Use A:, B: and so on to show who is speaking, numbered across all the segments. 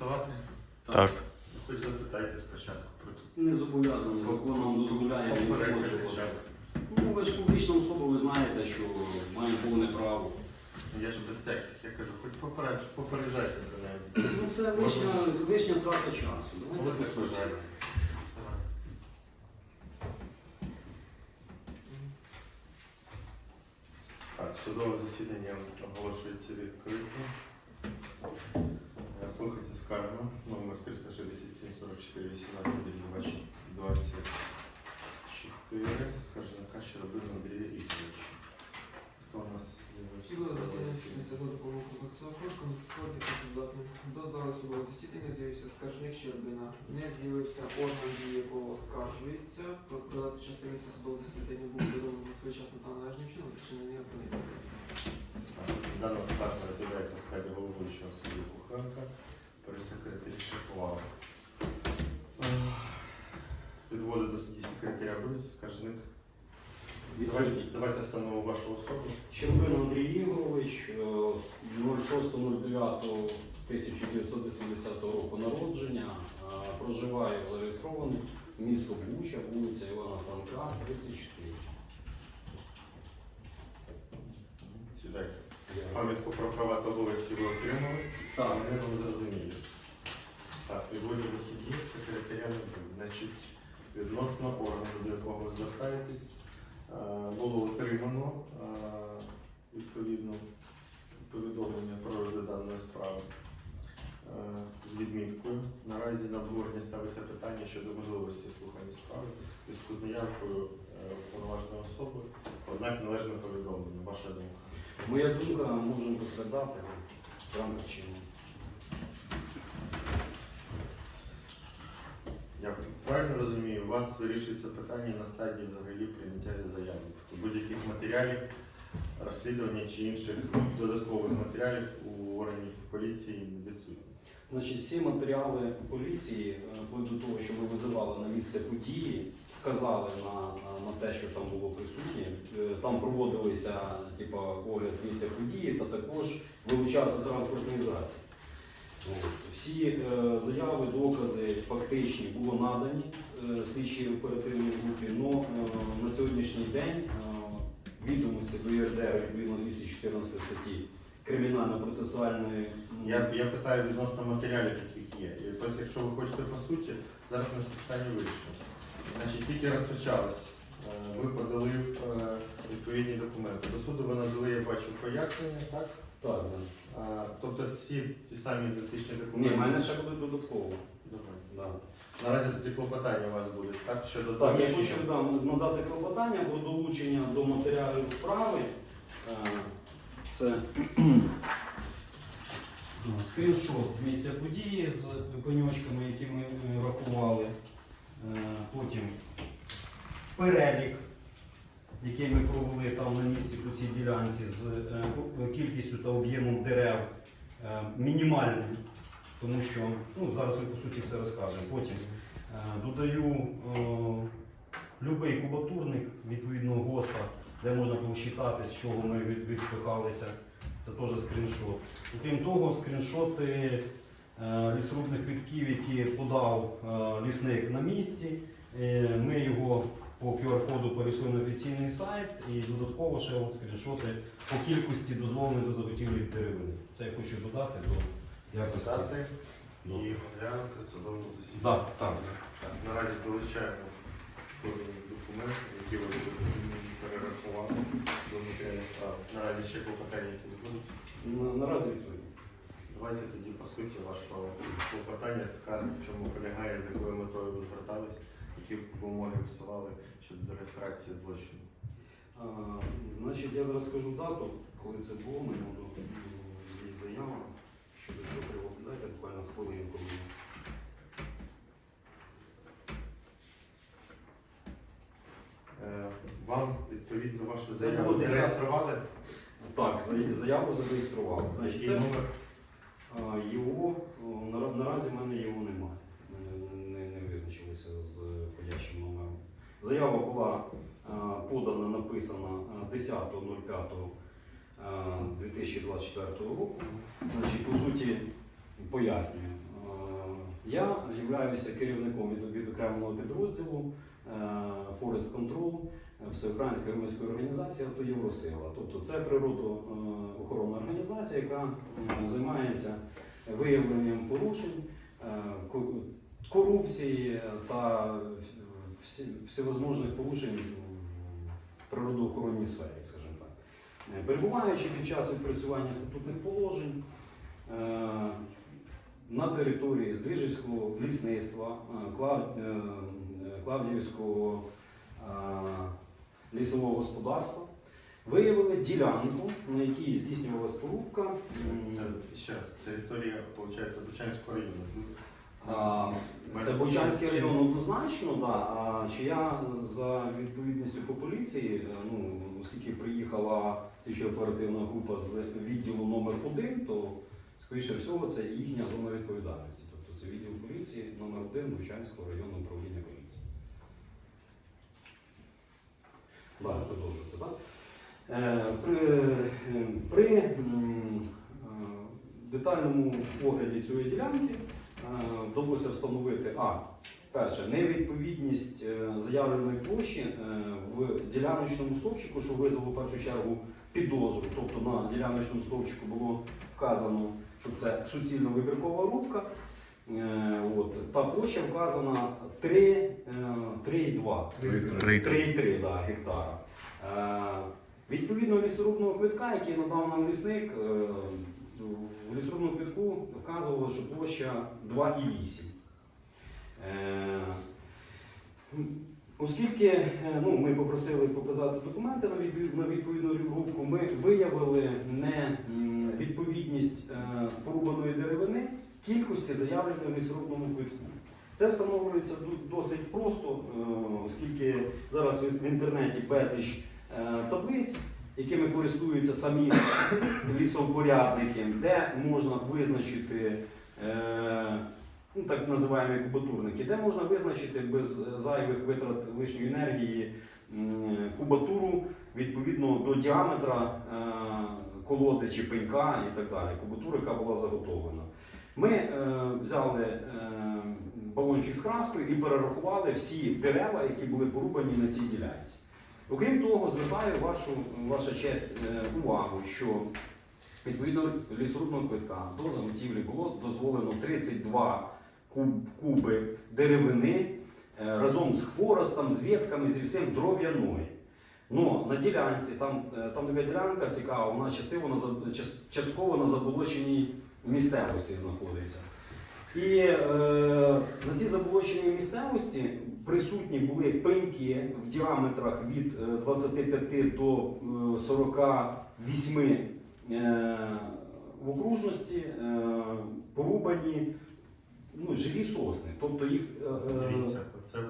A: зафіксувати?
B: Так.
A: Хоч запитайте спочатку про тут.
C: Не зобов'язані, закон нам дозволяє
A: Попередньо хоча б.
C: Ну, ви ж публічна особа, ви знаєте, що маємо повне право.
A: Я ж без всяких, я кажу, хоч попередж, попереджайте принаймні.
C: Ну, це лишня, лишня трата часу. Давайте по суті.
A: Так, судове засідання оголошується відкритим. Е, Слухайте скарга номер 367 44 18 24 скаржника Щербина Андрія Ігоровича. Хто у нас
D: Судове засідання
A: з'явився?
D: здійснюється за допомогою Конституційного конституційного працездатним. До зали судового засідання з'явився скаржник Щербина. Не з'явився орган, дії якого оскаржується. Про продати частини судового засідання був повідомлений своєчасно та належним чином, причинення опинення.
A: Дана скарга розглядається в складі головуючого суду Кухенка, прес-секретарі Шефувала. Відводи до судді секретаря будуть, скаржник. Давайте, давайте встановимо вашу особу.
C: Щербин Андрій Ігорович, е, 06.09.1980 року народження, е, проживає зареєстрований місто Буча, вулиця Івана Франка, 34.
A: Сідайте. Пам'ятку про права та обов'язки ви отримали.
C: Так.
A: Вони вам зрозуміли. Так, відводи до судді, секретаря не буде. Значить, відносно органу, до якого ви звертаєтесь, було отримано е, відповідно повідомлення про розгляд даної справи е, з відміткою. Наразі на обговорення ставиться питання щодо можливості слухання справи в зв'язку з наявкою е, особи, однак належне повідомлення. Ваша думка.
C: Моя думка можемо розглядати в рамках чину.
A: Я правильно розумію, у вас вирішується питання на стадії взагалі прийняття заяви. Тобто будь-яких матеріалів, розслідування чи інших додаткових матеріалів у органів поліції відсутні.
C: Значить, всі матеріали поліції, е, вплоть до того, що ми визивали на місце події, вказали на, на, на те, що там було присутнє. Е, Там проводилися типу, огляд місця події та також вилучався транспортний засіб. Всі е, заяви, докази фактичні було надані е, слідчій оперативній групі, але на сьогоднішній день е, відомості до ЄРДР відповідно 214 статті кримінально-процесуальної
A: Я, я питаю відносно матеріалів, яких є. Тобто, якщо ви хочете по суті, зараз ми питання вирішимо. Значить, тільки розпочалось. Ви подали відповідні документи. До суду ви надали, я бачу, пояснення, так?
C: Так.
A: А, тобто всі ті самі ідентичні
C: Ні,
A: документи.
C: в мене ще буде додатково.
A: Добре.
C: Да.
A: Наразі тоді клопотання у вас буде, так? Щодо
C: Так, я хочу да, надати клопотання про долучення до матеріалів справи. Е, Це скріншот з місця події з пеньочками, які ми е, рахували. Е, Потім перелік, який ми провели там на місці по цій ділянці з е, кількістю та об'ємом дерев е, мінімальним, тому що ну, зараз ми по суті все розкажемо. Потім Е, Додаю будь-який кубатурник відповідного ГОСТа, де можна посчитати, з чого ми відпихалися. Це теж скріншот. Окрім того, скріншоти е, лісорубних квитків, які подав е, лісник на місці. Е, Ми його по QR-коду перейшли на офіційний сайт і додатково ще от скріншоти по кількості дозволених до заготівлі деревини. Це я хочу додати до якості.
A: Дати і оглянути судову засідання.
C: Так, так.
A: Так, Наразі долучаємо документи, які ви перерахували до матеріалів справи. Наразі ще клопотання, які будуть.
C: На- Наразі відсутні.
A: Давайте тоді по суті вашого клопотання скарги, в чому полягає, з якою метою ви звертались, які вимоги висували щодо реєстрації злочину.
C: А, Значить, я зараз скажу дату, коли це було, ми буду є заява щодо цього приводу. Дайте буквально хвилинку.
A: Е, Вам відповідно вашу
C: Це
A: заяву
C: було десят-
A: зареєстрували?
C: Так, за- заяву зареєстрували. Значить, це
A: номер?
C: а, його, о, нара- наразі в мене його немає. Визначилися з ходячим номером. Заява була подана, написана а, 10.05.2024 року. Значить, по суті, пояснюю. Е, Я являюся керівником від, відокремленого підрозділу е, Forest Control е, Всеукраїнської громадської організації «Автоєвросила». Тобто це природоохоронна організація, яка займається виявленням порушень, е, корупції та всі, всевозможних порушень в природоохоронній сфері, скажімо так. Е, Перебуваючи під час відпрацювання статутних положень е, на території Здвижівського лісництва, е, Клав- Клавдіївського е, лісового господарства, виявили ділянку, на якій здійснювалася порубка.
A: Це ще раз, територія, виходить, Бучанського району.
C: А, Це Бучанський район однозначно, да. А чи я за відповідністю по поліції, е, ну оскільки приїхала слідчо оперативна група з відділу номер 1 то скоріше всього це їхня зона відповідальності. Тобто це відділ поліції номер 1 Бучанського районного управління поліції. Далі продовжувати, так? Е, При, е, при детальному огляді цієї ділянки вдалося встановити а. Перше, невідповідність е, заявленої площі е, в діляночному стовпчику, що визвело в першу чергу підозру. Тобто на діляночному стовпчику було вказано, що це суцільно вибіркова рубка. Е, От, та площа вказана 3, е, 3,2. да, гектара. Е, відповідно лісорубного квитка, який надав нам лісник, е, в лісорубному квитку вказувало, що площа 2,8. Е, Оскільки е, ну, ми попросили показати документи на відповідну рубку, ми виявили не м, е, порубаної деревини кількості заявленої в лісорубному квитку. Це встановлюється досить просто, оскільки зараз в інтернеті безліч таблиць, якими користуються самі лісовпорядники, де можна визначити е, ну, так називаємо кубатурники, де можна визначити без зайвих витрат лишньої енергії кубатуру відповідно до діаметра е, колоди чи пенька і так далі. Кубатура, яка була заготовлена. Ми е, взяли е, балончик з краскою і перерахували всі дерева, які були порубані на цій ділянці. Окрім того, звертаю вашу, ваша честь е, увагу, що відповідно лісорубного квитка до заготівлі було дозволено 32 куб- куби деревини е, разом з хворостом, з ветками, зі всім дров'яної. Но на ділянці, там, е, там така ділянка цікава, вона частково на, частково на заболоченій місцевості знаходиться. І е, на цій заболоченій місцевості присутні були пеньки в діаметрах від е, 25 до е, 48 е, в окружності, е, порубані ну, живі сосни. Тобто їх е, е,
A: Дивіться, це е,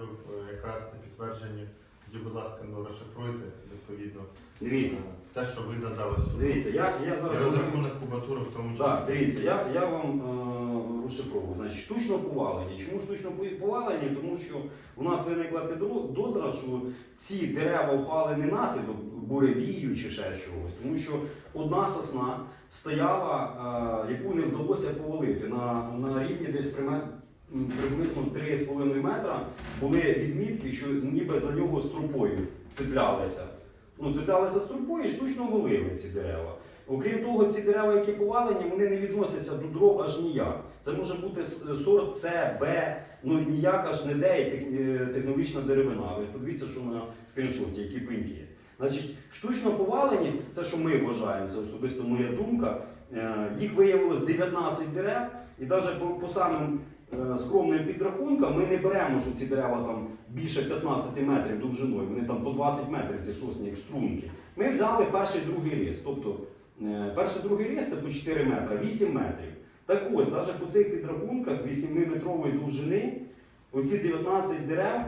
A: якраз на підтвердженні. Тоді, будь ласка, ну, розшифруйте відповідно
C: дивіться.
A: е, те, що ви надали суду.
C: Дивіться, я, я зараз.
A: розрахунок кубатури в тому числі.
C: Так, дивіться, я, я вам е, розшифровую. Значить, штучно повалення. Чому штучно повалення? Тому що у нас виникла підозра, що ці дерева впали не наслідок буревію чи ще чогось, тому що одна сосна стояла, е, яку не вдалося повалити на, на рівні десь приме- м, приблизно 3,5 метра були відмітки, що ніби за нього струпою цеплялися. Ну, цеплялися струпою і штучно валили ці дерева. Окрім того, ці дерева, які повалені, вони не відносяться до дров аж ніяк. Це може бути сорт С, Б, ну ніяк аж не Д і е, технологічна деревина. Ви подивіться, що на скріншоті, які пеньки. Значить, штучно повалені, це що ми вважаємо, це особисто моя думка. е, Їх виявилось 19 дерев, і навіть по, по самим скромним підрахункам ми не беремо, що ці дерева там більше 15 метрів довжиною, вони там по 20 метрів ці сосні, як струнки. Ми взяли перший другий різ. Тобто е, перший другий різ це по 4 метри, 8 метрів. Так ось, навіть по цих підрахунках 8-метрової довжини, оці 19 дерев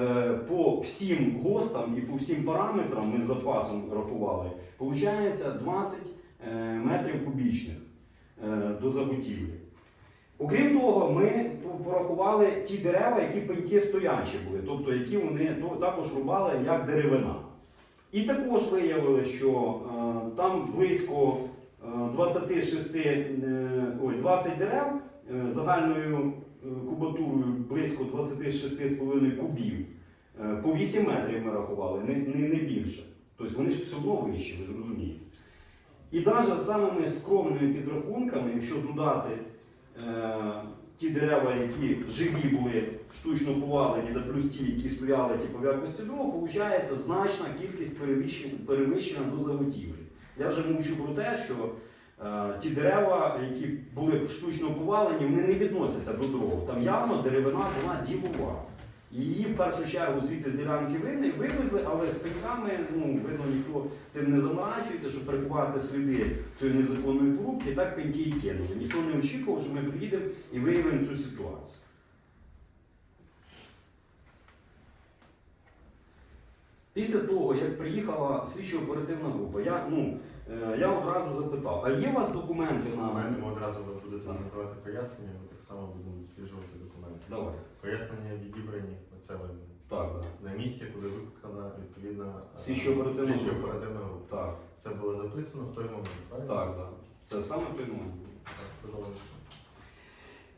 C: е, по всім гостам і по всім параметрам ми з запасом рахували, виходить 20 е, метрів кубічних е, до заготівлі. Окрім того, ми порахували ті дерева, які пеньки стоячі були, тобто які вони також рубали як деревина. І також виявили, що е, там близько е, 26, е, ой, 20 дерев е, загальною е, кубатурою близько 26,5 кубів. Е, По 8 метрів ми рахували, не, не, не більше. Тобто вони ж все одно вищі, ви ж розумієте. І навіть з самими скромними підрахунками, якщо додати е, ті дерева, які живі були штучно повалені, да плюс ті, які стояли типу, в якості дров, виходить значна кількість перевищення, перевищення до заготівлі. Я вже мовчу про те, що е, ті дерева, які були штучно повалені, вони не відносяться до дров. Там явно деревина була ділова. Її в першу чергу звідти з ділянки вивезли, але з пеньками, ну, видно, ніхто цим не заморачується, щоб приховати сліди цієї незаконної порубки, так пеньки і кинули. Ніхто не очікував, що ми приїдемо і виявимо цю ситуацію. Після того, як приїхала слідчо-оперативна група, я, ну, я одразу запитав, а є у вас документи на.
A: Ми одразу ви будете надавати пояснення, ми так само будемо відсліджувати документи.
C: Давай.
A: Пояснення відібрані, оце вони.
C: Так, так.
A: На місці, куди викликана відповідна е,
C: група.
A: слідчо-оперативна група.
C: Так,
A: Це було записано в той момент, правильно?
C: так, так. Це саме той момент.
A: Так.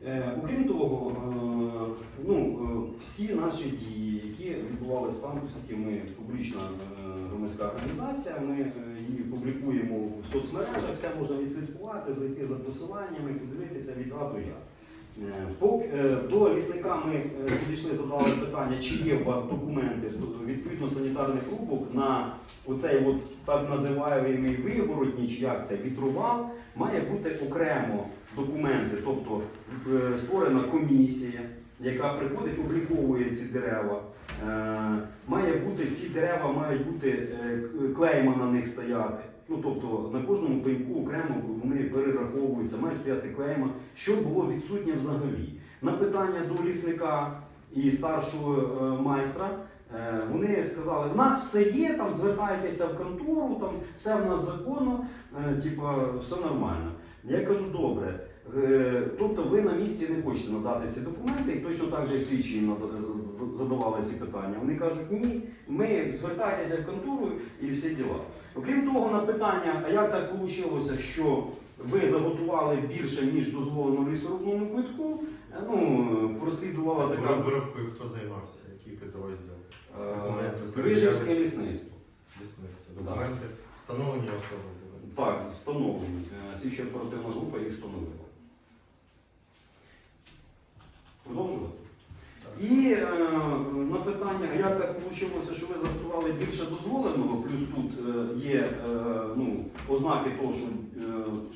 C: Е, окрім того, е, ну, е, всі наші дії, які відбувалися там, оскільки ми публічна е, громадська організація, ми е, її публікуємо в соцмережах, все можна відслідкувати, зайти за посиланнями, подивитися від А до Я. Е, е, До лісника ми підійшли, задали питання, чи є у вас документи до- відповідно санітарних рубок на оцей от так називаємий вигородній, чи як це вітрувал, має бути окремо документи, тобто створена комісія, яка приходить, обліковує ці дерева. Е, Має бути ці дерева мають бути е, клейма на них стояти. Ну тобто на кожному пеньку окремо вони перераховуються, мають стояти клейма, що було відсутнє взагалі. На питання до лісника і старшого е, майстра. Вони сказали, в нас все є, там звертайтеся в контору, там все в нас законно, типа, все нормально. Я кажу, добре. Е, Тобто ви на місці не хочете надати ці документи, і точно так же слідчі їм задавали ці питання. Вони кажуть, ні, ми звертайтеся в контору і всі діла. Окрім того, на питання, а як так вийшло, що ви заготували більше, ніж дозволено в лісорубному квитку, е, ну, прослідувала така
A: Виробкою хто займався, який підрозділ?
C: е, Вижівське лісництво.
A: Лісництво. Документи встановлені особи.
C: Так, встановлені. Слідча оперативна група їх встановила. Продовжувати. І е, на питання, як так вийшло, що ви заготували більше дозволеного, плюс тут е, є е, ну, ознаки того, що е,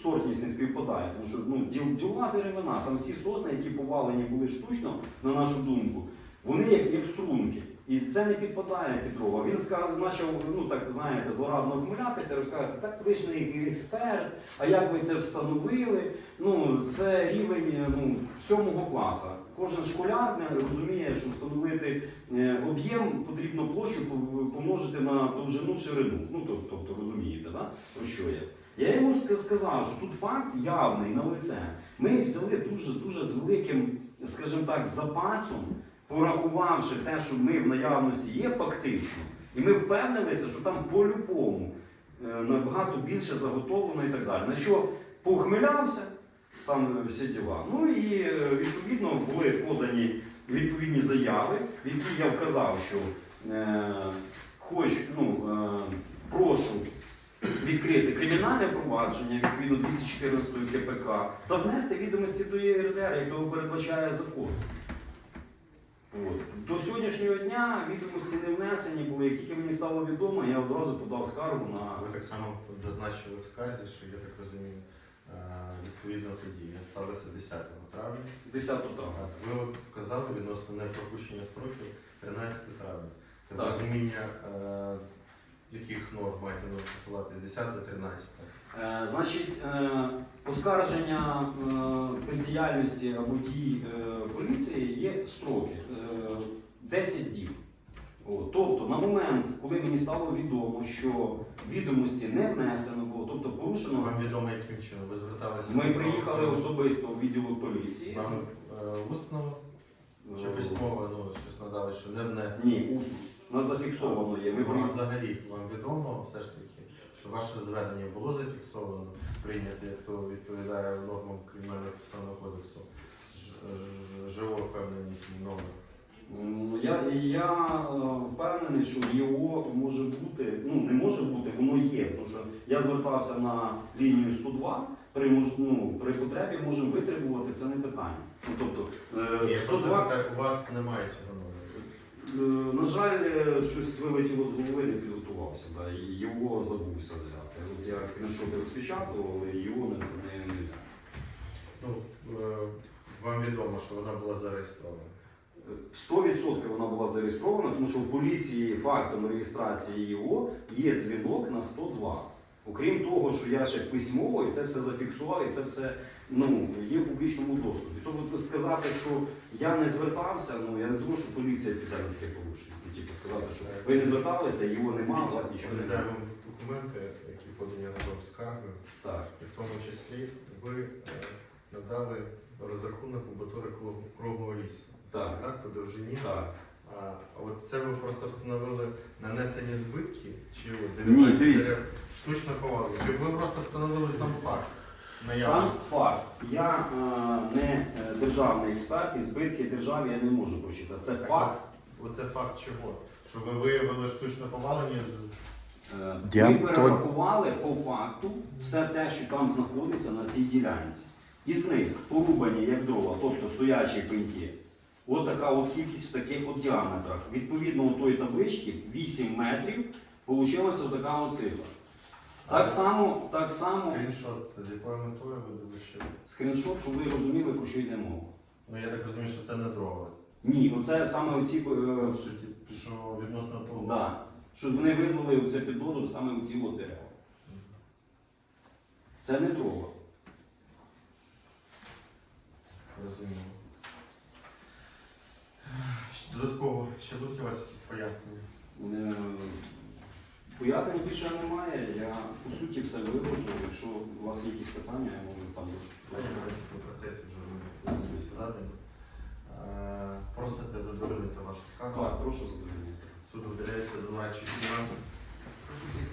C: сортність не співпадає, тому що ну, діл, деревина, там всі сосни, які повалені були штучно, на нашу думку, вони як, як струнки. І це не підпадає під дрова. Він сказав, почав, ну так знаєте, злорадно ухмилятися, розказати, так ви ж не експерт, а як ви це встановили? Ну, це рівень е, ну, сьомого класу. Кожен школяр розуміє, що встановити е, об'єм потрібно площу по- помножити на довжину ширину. Ну, тобто, розумієте, да? про що я? Я йому сказав, що тут факт явний на лице. Ми взяли дуже, дуже з великим, скажімо так, запасом, порахувавши те, що ми в наявності є фактично, і ми впевнилися, що там по-любому е, набагато більше заготовлено і так далі. На що поухмилявся, там е, всі діла. Ну і е, відповідно були подані відповідні заяви, в які я вказав, що е, хоч, ну, е, прошу відкрити кримінальне провадження відповідно 214 КПК та внести відомості до ЄРДР, як того передбачає закон. От. До сьогоднішнього дня відомості не внесені були. Як тільки мені стало відомо, я одразу подав скаргу на
A: Ви так само зазначили в скарзі, що я так розумію, е, відповідна подія сталася 10 травня.
C: 10 травня.
A: Ви от вказали відносно непропущення строків 13 травня. Це
C: Так.
A: розуміння, е, яких норм маєте на посилати 10-13.
C: Е, Значить, е, оскарження е, бездіяльності або дій е, поліції є строки е, 10 діб. Тобто, на момент, коли мені стало відомо, що відомості не внесено було, тобто порушено,
A: Вам відомо, яким чином ви зверталися?
C: ми приїхали особисто в відділок поліції.
A: Вам е, усно чи
C: Е,
A: письмово ну, щось надали, що не внесено?
C: Ні, усно. У нас зафіксовано є. Ми приїхали.
A: взагалі вам відомо все ж таки, що ваше звернення було зафіксовано, прийнято, як то відповідає нормам Кримінального процесуального кодексу, Ж- ж- ЖО певний номер.
C: Я, я е, впевнений, що його може бути, ну не може бути, воно є. Тому що я звертався на лінію 102, при, ну, при потребі можемо витребувати, це не питання. Ну, тобто, е,
A: Я просто
C: 102,
A: так, у вас немає цього номеру.
C: е, на жаль, щось вилетіло з голови, не підготувався, да, його забувся взяти. От я скріншоти розпечатував, але його не, не, не взяв.
A: Ну, вам відомо, що вона була зареєстрована.
C: 100% вона була зареєстрована, тому що в поліції фактом реєстрації його є дзвінок на 102. Окрім того, що я ще письмово і це все зафіксував, і це все ну, є в публічному доступі. Тобто сказати, що я не звертався, ну я не думаю, що поліція піде на таке порушення. Ну, типу сказати, що ви не зверталися, його немає, нічого немає.
A: Документи, які подані на скарги,
C: Так.
A: і в тому числі ви е, надали розрахунок побутури круглого лісу.
C: Так.
A: Так, по довжині.
C: Так.
A: А от це ви просто встановили нанесені збитки, чи
C: Ні,
A: 19
C: дивіться.
A: штучно повали? Чи ви просто встановили сам факт
C: Сам
A: наявності?
C: факт. Я е, не е, державний експерт і збитки державі я не можу прочитати. Це
A: Так,
C: факт.
A: Оце факт чого? Що ви виявили штучно повалені з
C: Е, Ми перерахували по факту все те, що там знаходиться на цій ділянці. Із них порубані як дрова, тобто стоячі пеньки. От така от кількість в таких от діаметрах. Відповідно, у тої таблички 8 метрів вийшла така от цифра. Так само, так само
A: скріншот, це з якою метою ви долучили?
C: скріншот, щоб ви розуміли, про що йде мова.
A: Ну я так розумію, що це не дрова.
C: Ні, ну це саме оці, е,
A: Що, ті- що відносно того.
C: да, що вони визвали це підозру саме у ці от дерева. Це не дрова.
A: Розумію. Додатково, ще будуть у вас якісь пояснення?
C: Е, Більше немає. Я по суті все виложу. Якщо у вас є якісь питання, я можу там.
A: По процесі вже сказати. Е, Просите задовольнити вашу скаргу.
C: Так, прошу задовольнити.
A: Суд виділяється до нарадчої кімнати.
D: Прошу всіх